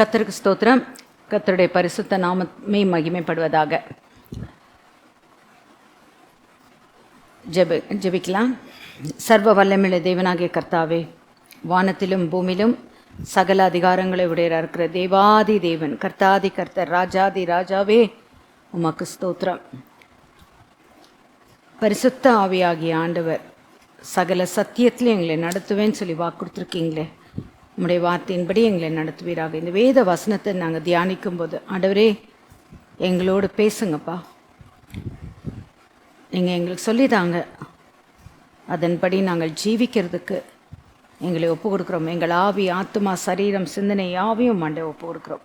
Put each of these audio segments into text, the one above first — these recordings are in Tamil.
கத்தருக்கு ஸ்தோத்திரம். கத்தருடைய பரிசுத்த நாமமே மகிமைப்படுவதாக. ஜெப ஜெபிக்கலாம். சர்வ வல்லமிழ தேவனாகிய கர்த்தாவே வானத்திலும் பூமியிலும் சகல அதிகாரங்களை உடையராக இருக்கிற தேவாதி தேவன் கர்த்தாதி கர்த்தர் ராஜாதி ராஜாவே உமக்கு ஸ்தோத்திரம். பரிசுத்த ஆவியாகிய ஆண்டவர் சகல சத்தியத்திலும் எங்களை நடத்துவேன்னு சொல்லி வாக்கு கொடுத்துருக்கீங்களே உம்முடைய வார்த்தையின்படி எங்களை நடத்துவீராக. இந்த வேத வசனத்தை நாங்கள் தியானிக்கும் போது ஆண்டவரே எங்களோடு பேசுங்கப்பா. நீங்கள் எங்களுக்கு சொல்லிதாங்க. அதன்படி நாங்கள் ஜீவிக்கிறதுக்கு எங்களை ஒப்பு கொடுக்குறோம் எங்கள் ஆவி ஆத்மா சரீரம் சிந்தனை யாவையும் மண்டை ஒப்பு கொடுக்குறோம்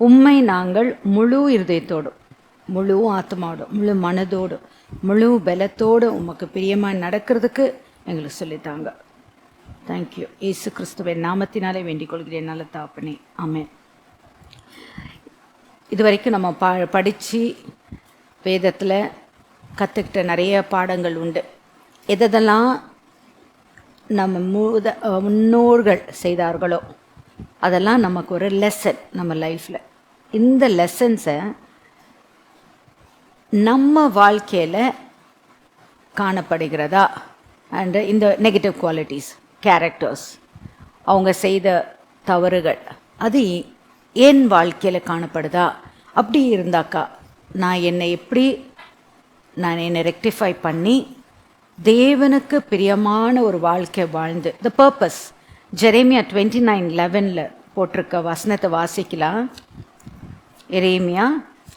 உண்மை நாங்கள் முழு இருதயத்தோடும் முழு ஆத்மாவோடும் முழு மனதோடும் முழு பலத்தோடு உமக்கு பிரியமாக நடக்கிறதுக்கு எங்களுக்கு சொல்லித்தாங்க தேங்க்யூ இயேசு கிறிஸ்துவின் நாமத்தினாலே வேண்டிக் கொள்கிறேன் நல்ல தாப்பனே. ஆமே இது வரைக்கும் நம்ம பா படித்து வேதத்தில் கற்றுக்கிட்ட நிறைய பாடங்கள் உண்டு. எதெல்லாம் நம்ம மூத முன்னோர்கள் செய்தார்களோ அதெல்லாம் நமக்கு ஒரு லெசன் நம்ம லைஃப்பில் இந்த லெசன்ஸை நம்ம வாழ்க்கையில் காணப்படுகிறதா? அண்டு இந்த நெகட்டிவ் குவாலிட்டிஸ் கேரக்டர்ஸ் அவங்க செய்த தவறுகள். அது என் வாழ்க்கையில் காணப்படுதா? அப்படி இருந்தாக்கா நான் என்னை எப்படி நான் என்னை ரெக்டிஃபை பண்ணி தேவனுக்கு பிரியமான ஒரு வாழ்க்கை வாழ்ந்து the purpose Jeremiah twenty nine லெவனில் போட்டிருக்க வசனத்தை வாசிக்கலாம். எரேமியா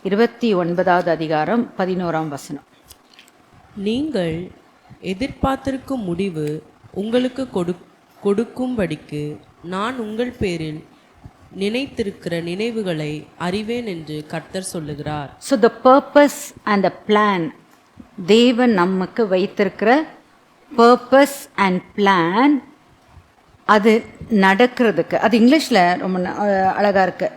இருபத்தி ஒன்பதாவது அதிகாரம் பதினோராம் வசனம். நீங்கள் எதிர்பார்த்திருக்கும் முடிவு உங்களுக்கு கொடு கொடுக்கும்படிக்கு நான் உங்கள் பேரில் நினைத்திருக்கிற நினைவுகளை அறிவேன் என்று கர்த்தர் சொல்லுகிறார். So the purpose and the plan தேவன் நமக்கு வைத்திருக்கிற பர்பஸ் அண்ட் பிளான் அது நடக்கிறதுக்கு அது இங்கிலீஷில் ரொம்ப ந- அஹ் இருக்கு.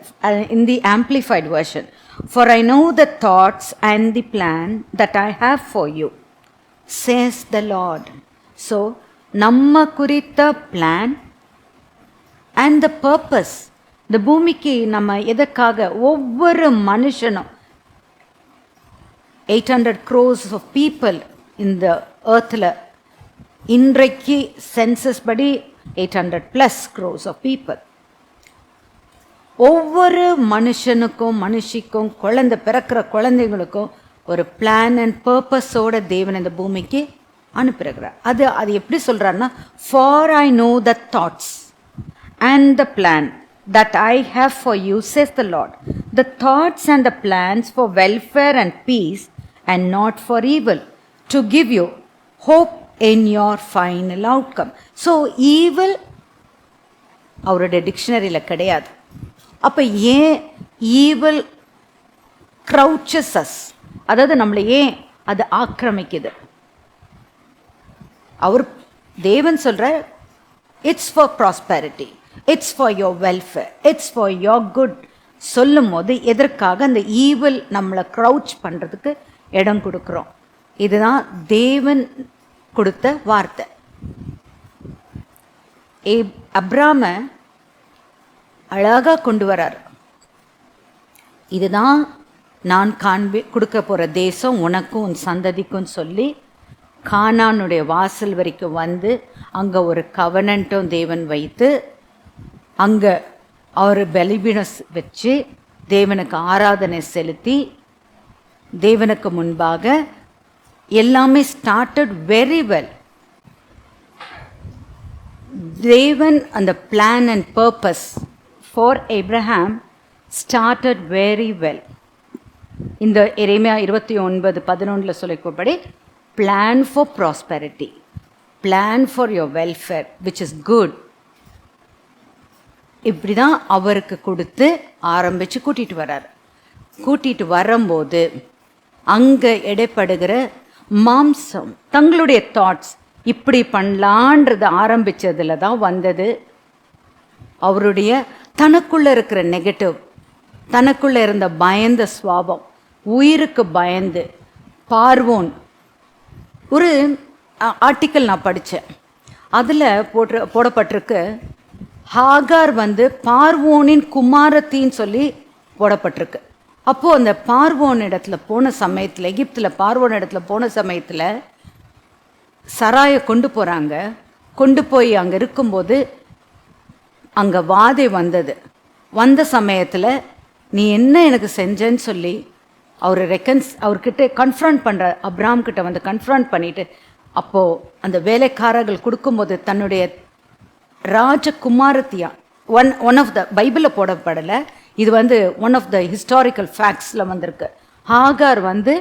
In the amplified version for I know the thoughts and the plan that I have for you says the Lord so நம்ம குறித்த பிளான் அண்ட் த பர்பஸ் இந்த பூமிக்கு நம்ம எதற்காக ஒவ்வொரு மனுஷனும் eight hundred crores of people இந்த ஏர்த்தில் இன்றைக்கு சென்சஸ் படி eight hundred plus crores of people ஒவ்வொரு மனுஷனுக்கும் மனுஷிக்கும் குழந்தை பிறக்கிற குழந்தைங்களுக்கும் ஒரு பிளான் அண்ட் பர்பஸோட தேவன் இந்த பூமிக்கு அனுப்புகிறார் அது அது எப்படி சொல்கிறாருன்னா for I know the thoughts and the plan that I have for you says the Lord the thoughts and the plans for welfare and peace and not for evil to give you hope in your final outcome so evil அவருடைய டிக்ஷனரியில் கிடையாது அப்போ ஏன் ஈவில் க்ரௌச்சஸஸ் அதாவது நம்மளை ஏன் அது ஆக்கிரமிக்குது அவர் தேவன் சொல்கிற it's for prosperity it's for your welfare it's for your good சொல்லும் போது எதற்காக அந்த ஈவில் நம்மளை க்ரௌச் பண்ணுறதுக்கு இடம் கொடுக்குறோம்? இதுதான் தேவன் கொடுத்த வார்த்தை. ஏ அப்ராம அழகாக கொண்டு வரார். இதுதான் நான் காண்பி கொடுக்க போகிற தேசம் உனக்கும் உன் சந்ததிக்கும் சொல்லி கானானுடைய வாசல் வரைக்கும் வந்து அங்கே ஒரு கவனன்ட்டும் தேவன் வைத்து அங்கே அவர் பலிபீடம் வச்சு தேவனுக்கு ஆராதனை செலுத்தி தேவனுக்கு முன்பாக எல்லாமே ஸ்டார்டட் வெரி வெல் தேவன் அந்த plan and purpose for Abraham started very well இந்த இறைமையா இருபத்தி ஒன்பது பதினொன்றில் சொல்லிக்கப்படி plan for prosperity plan for your welfare which is good இப்படி தான் அவருக்கு கொடுத்து ஆரம்பித்து கூட்டிகிட்டு வர்றார். கூட்டிகிட்டு வரும்போது அங்கே இடைப்படுகிற மாம்சம் தங்களுடைய தாட்ஸ் இப்படி பண்ணலான்றது ஆரம்பிச்சதுல தான் வந்தது. அவருடைய தனக்குள்ளே இருக்கிற நெகட்டிவ் தனக்குள்ளே இருந்த பயந்த சுவாபம் உயிருக்கு பயந்து பார்வோன் ஒரு ஆர்டிக்கல் நான் படித்தேன் அதில் போட்டு போடப்பட்டிருக்கு ஹாகார் வந்து பார்வோனின் குமாரத்தின்னு சொல்லி போடப்பட்டிருக்கு. அப்போது அந்த பார்வோன் இடத்துல போன சமயத்தில் எகிப்தில் பார்வோன் இடத்துல போன சமயத்தில் சராயை கொண்டு போகிறாங்க கொண்டு போய் அங்கே இருக்கும்போது அங்கே வாதை வந்தது. வந்த சமயத்தில் நீ என்ன எனக்கு செஞ்சேன்னு சொல்லி அவர் ரெக்கன்ஸ் அவர்கிட்ட கன்ஃபரண்ட் பண்ணுற அப்ராம் கிட்ட வந்து கன்ஃபரண்ட் பண்ணிட்டு அப்போது அந்த வேலைக்காரர்கள் கொடுக்கும்போது தன்னுடைய ராஜகுமாரத்தியா ஒன் ஒன் ஆஃப் த பைபிளில் போடப்படலை இது வந்து ஒன் ஆஃப் த ஹிஸ்டாரிக்கல் ஃபேக்ட்ஸில் வந்திருக்கு. ஹாகார் வந்து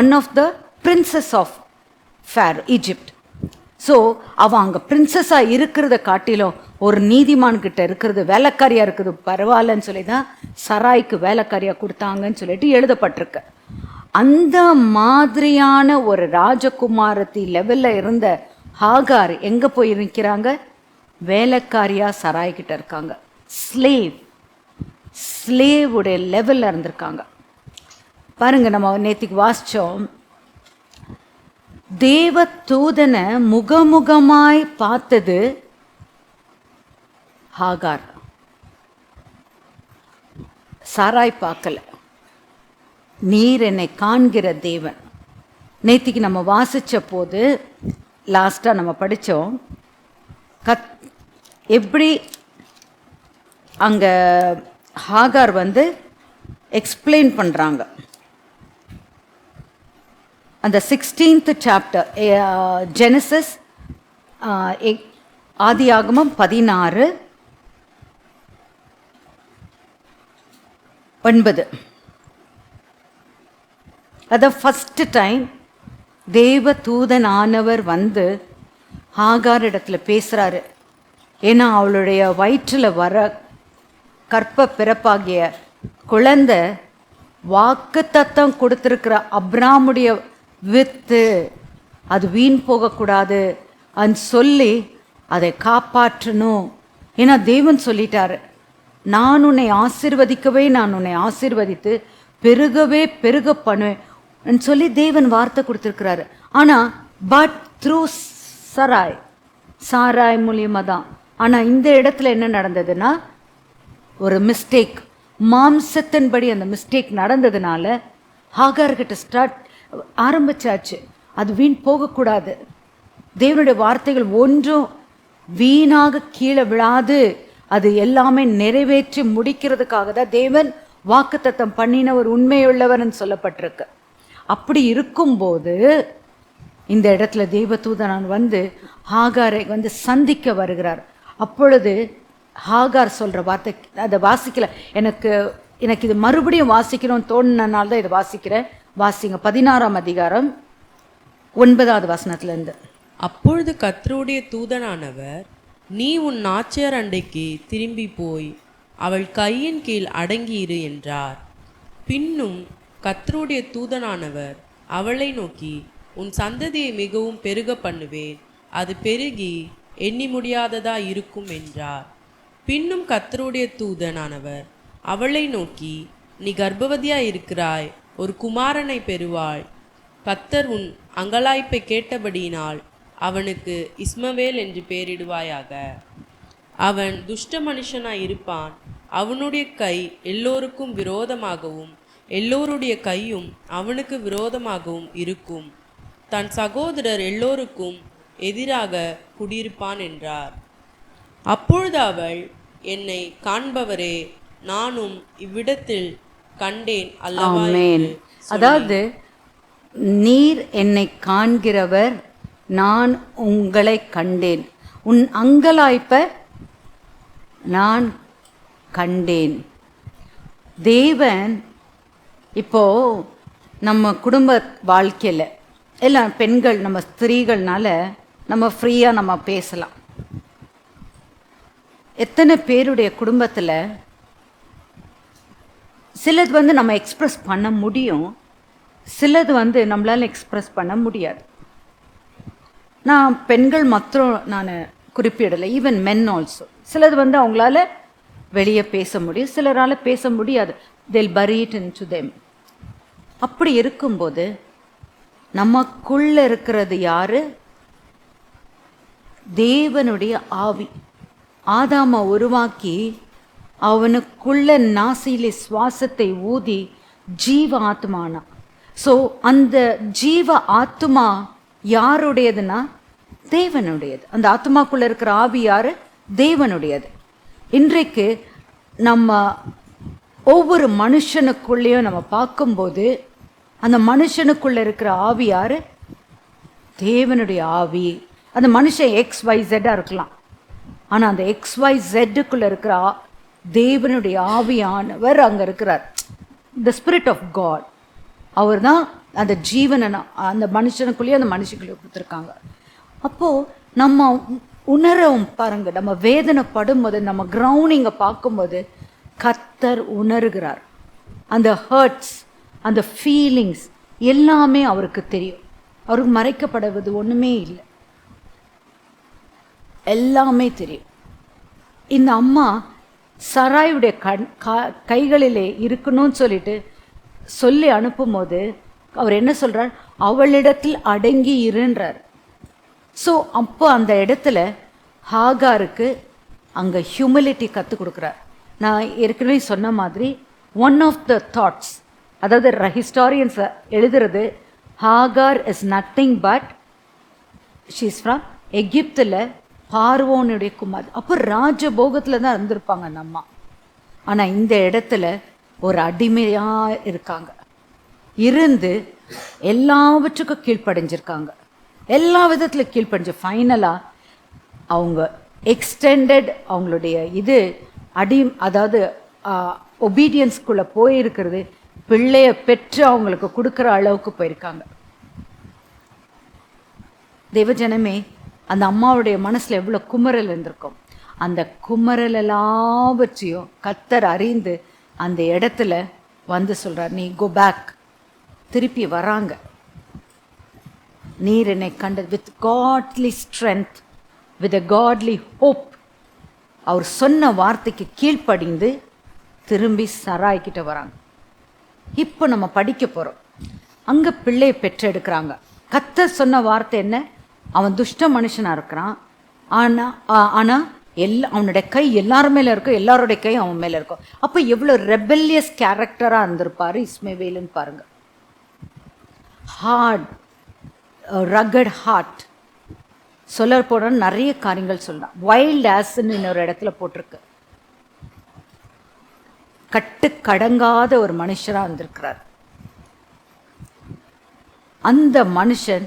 one of the princess of fair Egypt so அவன் அங்கே பிரின்சஸாக இருக்கிறத காட்டிலும் ஒரு நீதிமான்கிட்ட இருக்கிறது வேலைக்காரியாக இருக்குது பரவாயில்லன்னு சொல்லி தான் சராய்க்கு வேலைக்காரியாக கொடுத்தாங்கன்னு சொல்லிட்டு எழுதப்பட்டிருக்கு. அந்த மாதிரியான ஒரு ராஜகுமாரத்தி லெவலில் இருந்த ஹாகார் எங்கே போய் நிற்கிறாங்க வேலைக்காரியாக சராய்கிட்ட இருக்காங்க. ஸ்லேவ் ஸ்லேவுடைய லெவலில் இருந்திருக்காங்க. பாருங்கள் நம்ம நேத்திக்கு வாசிச்சோம். தேவ தூதனை முகமுகமாய் பார்த்தது ஹாகார். சாராய் பார்க்கல. நீர் என்னை காண்கிற தேவன். நேத்திக்கு நம்ம வாசித்த போது லாஸ்ட்டாக நம்ம படித்தோம் கத் எப்படி அங்கே ஹாகார் வந்து எக்ஸ்பிளைன் பண்ணுறாங்க அந்த சிக்ஸ்டீன்த் சாப்டர் ஜெனசஸ் ஆதியாகமம் பதினாறு ஒன்பது. அத ஃபஸ்ட்டு டைம் தேவ தூதனானவர் வந்து ஆகார் இடத்துல பேசுகிறாரு ஏன்னா அவளுடைய வயிற்றில் வர கற்ப பிறப்பாகிய குழந்தை வாக்கு தத்தம் கொடுத்துருக்கிற அப்ராமுடைய வித்து. அது வீண் போகக்கூடாது. அன்னு சொல்லி அதை காப்பாற்றணும். ஏன்னா தேவன் சொல்லிட்டாரு நான் உன்னை ஆசிர்வதிக்கவே நான் உன்னை ஆசிர்வதித்து பெருகவே பெருக பண்ணுவேன். சொல்லி தேவன் வார்த்தை கொடுத்துருக்கிறாரு. ஆனால் பட் த்ரூ சராய் சாராய் மூலியமாக தான். ஆனால் இந்த இடத்துல என்ன நடந்ததுன்னா ஒரு மிஸ்டேக் மாம்சத்தின்படி அந்த மிஸ்டேக் நடந்ததுனால ஹாகார்கிட்ட ஸ்டார்ட் ஆரம்பிச்சாச்சு. அது வீண் போகக்கூடாது. தேவனுடைய வார்த்தைகள் ஒன்றும் வீணாக கீழே விழாது. அது எல்லாமே நிறைவேற்றி முடிக்கிறதுக்காக தான் தேவன் வாக்குத்தத்தம் பண்ணினவர் உண்மையுள்ளவர்னு சொல்லப்பட்டிருக்கு. அப்படி இருக்கும்போது இந்த இடத்துல தேவதூதனான் வந்து ஹாகாரை வந்து சந்திக்க வருகிறார். அப்பொழுது ஹாகார் சொல்கிற வார்த்தை அதை வாசிக்கல. எனக்கு எனக்கு இது மறுபடியும் வாசிக்கணும்னு தோணுனால்தான் இதை வாசிக்கிறேன். வாசிங்க பதினாறாம் அதிகாரம் ஒன்பதாவது வசனத்திலேருந்து. அப்பொழுது கத்தருடைய தூதனானவர் நீ உன் நாச்சியார் அண்டைக்கு திரும்பி போய் அவள் கையின் கீழ் அடங்கியிரு என்றார். பின்னும் கத்தருடைய தூதனானவர் அவளை நோக்கி உன் சந்ததியை மிகவும் பெருக பண்ணுவேன் அது பெருகி எண்ணி முடியாததா இருக்கும் என்றார். பின்னும் கத்தருடைய தூதனானவர் அவளை நோக்கி நீ கர்ப்பவதியாய் இருக்கிறாய் ஒரு குமாரனை பெறுவாள் கத்தர் உன் அங்கலாய்ப்பை கேட்டபடியினால் அவனுக்கு இஸ்மவேல் என்று பெயரிடுவாயாக. அவன் துஷ்ட மனுஷனாய் இருப்பான். அவனுடைய கை எல்லோருக்கும் விரோதமாகவும் எல்லோருடைய கையும் அவனுக்கு விரோதமாகவும் இருக்கும். தன் சகோதரர் எல்லோருக்கும் எதிராக குடியிருப்பான் என்றார். அப்பொழுது அவள் என்னை காண்பவரே நானும் இவ்விடத்தில் கண்டேன் ஆமென். அதாவது நீர் என்னை காண்கிறவர் நான் உங்களை கண்டேன். உன் அங்கலாய்ப்ப நான் கண்டேன். தேவன் இப்போ நம்ம குடும்ப வாழ்க்கையில் எல்லாம் பெண்கள் நம்ம ஸ்திரீகள்னால நம்ம ஃப்ரீயாக நம்ம பேசலாம். எத்தனை பேருடைய குடும்பத்தில் சிலது வந்து நம்ம எக்ஸ்ப்ரெஸ் பண்ண முடியும். சிலது வந்து நம்மளால் எக்ஸ்ப்ரெஸ் பண்ண முடியாது. நான் பெண்கள் மாத்திரம் நான் குறிப்பிடலை ஈவன் மென் ஆல்சோ சிலது வந்து அவங்களால வெளியே பேச முடியும் சிலரால் பேச முடியாது. They'll buried in to them அப்படி இருக்கும்போது நமக்குள்ளே இருக்கிறது யார்? தேவனுடைய ஆவி. ஆதாமை உருவாக்கி அவனுக்குள்ள நாசியிலே சுவாசத்தை ஊதி ஜீவ ஆத்மானா. ஸோ அந்த ஜீவ ஆத்மா யாருடையதுன்னா தேவனுடையது. அந்த ஆத்மாக்குள்ள இருக்கிற ஆவி யாரு? தேவனுடையது. இன்றைக்கு நம்ம ஒவ்வொரு மனுஷனுக்குள்ளேயும் நம்ம பார்க்கும்போது அந்த மனுஷனுக்குள்ள இருக்கிற ஆவி யாரு? தேவனுடைய ஆவி. அந்த மனுஷன் எக்ஸ் ஒய் ஜெட்டாக இருக்கலாம். ஆனால் அந்த எக்ஸ் ஒய் ஜெட்டுக்குள்ளே இருக்கிற ஆ- தேவனுடைய ஆவியானவர் அங்கே இருக்கிறார். த ஸ்பிரிட் ஆஃப் காட் அவர் தான் அந்த ஜீவனை அந்த மனுஷனுக்குள்ளேயே அந்த மனுஷக்குள்ளேயே கொடுத்துருக்காங்க. அப்போது நம்ம உ- உணரவும் பாருங்க நம்ம வேதனைப்படும் போது நம்ம கிரௌனிங்கை பார்க்கும்போது கத்தர் உணர்கிறார். அந்த ஹர்ட்ஸ் அந்த ஃபீலிங்ஸ் எல்லாமே அவருக்கு தெரியும். அவருக்கு மறைக்கப்படுவது ஒன்றுமே இல்லை. எல்லாமே தெரியும். இந்த அம்மா சராயுடைய கண் கா- கைகளிலே இருக்கணும்னு சொல்லிட்டு சொல்லி அனுப்பும்போது அவர் என்ன சொல்கிறார் அவளிடத்தில் அடங்கி இருன்றார். ஸோ அப்போ அந்த இடத்துல ஹாகாருக்கு அங்கே ஹியூமிலிட்டி கற்றுக் கொடுக்குறார். நான் ஏற்கனவே சொன்ன மாதிரி ஒன் ஆஃப் த தாட்ஸ் அதாவது ஹிஸ்டாரியன்ஸை எழுதுறது Hagar is nothing but she's from எகிப்தில் பார்வோனுடைய குமார். அப்போ ராஜபோகத்தில் தான் இருந்திருப்பாங்க அந்த அம்மா. ஆனால் இந்த இடத்துல ஒரு அடிமையாக இருக்காங்க. இருந்து எல்லாவற்றுக்கும் கீழ்ப்படைஞ்சிருக்காங்க. எல்லா விதத்தில் கீழ்ப்படைஞ்சு ஃபைனலாக அவங்க எக்ஸ்டெண்டட் அவங்களுடைய இது அடி அதாவது ஒபீடியன்ஸ்குள்ளே போயிருக்கிறது பிள்ளைய பெற்று அவங்களுக்கு கொடுக்குற அளவுக்கு போயிருக்காங்க. தேவஜனமே அந்த அம்மாவுடைய மனசில் எவ்வளோ குமரல் இருந்திருக்கும். அந்த குமரல் எல்லாவற்றையும் கத்தர் அறிந்து அந்த இடத்துல வந்து சொல்கிறார் நீ கோ பேக் திருப்பி வராங்க. நீர் என்னை கண்டது with godly strength with a godly hope அவர் சொன்ன வார்த்தைக்கு கீழ்ப்படிந்து திரும்பி சராய்கிட்ட வராங்க. இப்போ நம்ம படிக்க போகிறோம் அங்கே பிள்ளையை பெற்றெடுக்கிறாங்க. கத்தர் சொன்ன வார்த்தை என்ன? அவன் துஷ்ட மனுஷனாக இருக்கிறான். ஆனால் ஆனால் எல்லா அவனுடைய கை எல்லார் மேலே இருக்கும் எல்லாருடைய கை அவன் மேலே இருக்கும் அப்போ எவ்வளோ ரெபல்லியஸ் கேரக்டராக இருந்திருப்பார் இஸ்மேவேலுன்னு பாருங்க. ஹார்ட் ரகட் ஹார்ட் சொல்ல போனால் நிறைய காரியங்கள் சொல்லலாம். வைல்ட் ஆஸ்ன்னு இன்னொரு இடத்துல போட்டிருக்கு. கட்டு கடங்காத ஒரு மனுஷராக இருந்திருக்கிறார். அந்த மனுஷன்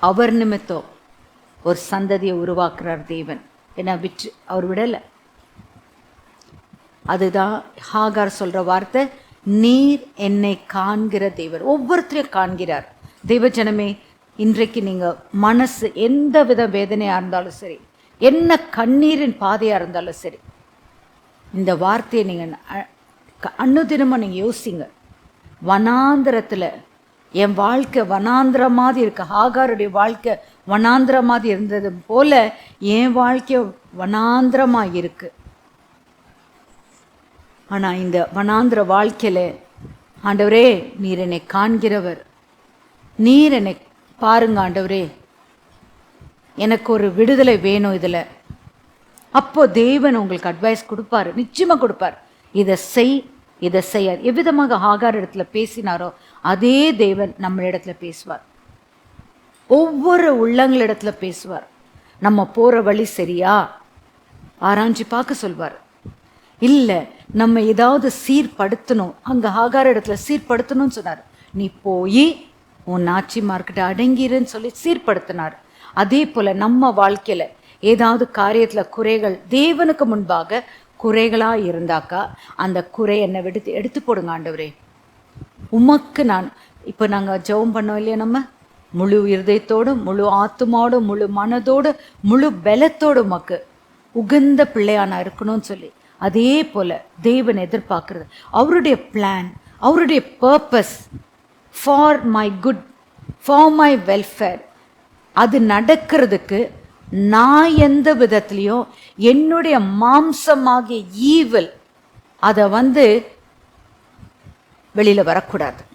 அவர் நிமித்தம் ஒரு சந்ததியை உருவாக்குறார் தேவன். ஏன்னா விற்று அவர் விடலை. அதுதான் ஹாகார் சொல்கிற வார்த்தை நீர் என்னை காண்கிற தேவர். ஒவ்வொருத்தரையும் காண்கிறார். தெய்வஜனமே இன்றைக்கு நீங்கள் மனசு எந்த வித வேதனையாக இருந்தாலும் சரி என்ன கண்ணீரின் பாதையாக இருந்தாலும் சரி இந்த வார்த்தையை நீங்கள் அ- நீங்கள் யோசிங்க. வனாந்திரத்தில் என் வாழ்க்கை வனாந்திர மாதிரி இருக்கு. ஹாகாருடைய வாழ்க்கை வனாந்திர மாதிரி இருந்தது போல என் வாழ்க்கை வனாந்திரமாக இருக்கு. ஆனால் இந்த வனாந்திர வாழ்க்கையில் ஆண்டவரே நீர் என்னை காண்கிறவர். நீர் என்னை பாருங்க ஆண்டவரே. எனக்கு ஒரு விடுதலை வேணும் இதில். அப்போ தேவன் உங்களுக்கு அட்வைஸ் கொடுப்பாரு. நிச்சயமாக கொடுப்பார். இதை செய் இதை செய்யார். எவ்விதமாக ஆகார இடத்துல பேசினாரோ அதே தேவன் நம்மளிடத்துல பேசுவார். ஒவ்வொரு உள்ளங்களிடத்துல பேசுவார். நம்ம போகிற வழி சரியா? ஆராய்ஞ்சு பார்க்க சொல்வார். இல்லை நம்ம ஏதாவது சீர்படுத்தணும். அங்கே ஆகார இடத்துல சீர்படுத்தணும்னு சொன்னார். நீ போய் உன் நாச்சிமார்கிட்ட அடங்கிருன்னு சொல்லி சீர்படுத்தினார். அதே போல் நம்ம வாழ்க்கையில் ஏதாவது காரியத்தில் குறைகள் தேவனுக்கு முன்பாக குறைகளாக இருந்தாக்கா அந்த குறை என்னை விடுத்து எடுத்து போடுங்க ஆண்டவரே. உமக்கு நான் இப்போ நாங்கள் ஜெபம் பண்ணோம் இல்லையா நம்ம? முழு இருதயத்தோடு முழு ஆத்துமாவோடு முழு மனதோடு முழு பலத்தோடு உமக்கு உகந்த பிள்ளையா நான் இருக்கணும்னு சொல்லி. அதே போல தேவன் எதிர்பார்க்குறது. அவருடைய பிளான் அவருடைய purpose for my good for my welfare அது நடக்கிறதுக்கு நான் எந்த விதத்துலேயும் என்னுடைய மாம்சமாகிய ஈவல் அதை வந்து வெளியில் வரக்கூடாது.